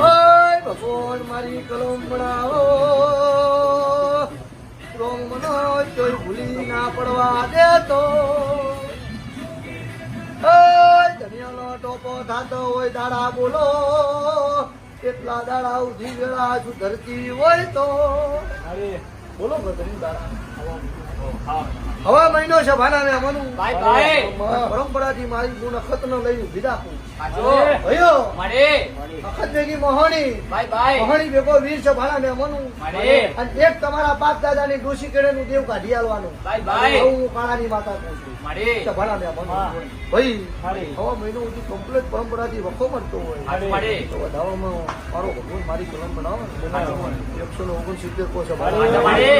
ઓય પડવા. દેતો. ઓય થાતો હોય દાડા બોલો. કેટલા દાડા ઉધી વેળા સુધરતી હોય તો. બોલો હવા મહિનો છે ભાના ને અમારું. પરંપરાથી મારી ગુણ અખત નો લઈ ઊભી મોહણી. મોહણી ભેગો વીર છે ભાણા ને મનું અને એક તમારા બાપ દાદા ની ડોશી કેળે નું દેવ કાઢી આલવાનું. હું કાળાની માતા કહું છું. ભાણા ને મનું ભાઈ હવા મહિનો સુધી પરંપરા પરંપરાથી વખો મળતો હોય. તો વધાવામાં મારો ભગવાન મારી કલમ બનાવો એકસો ને ઓગણસિત્તેર ભાઈ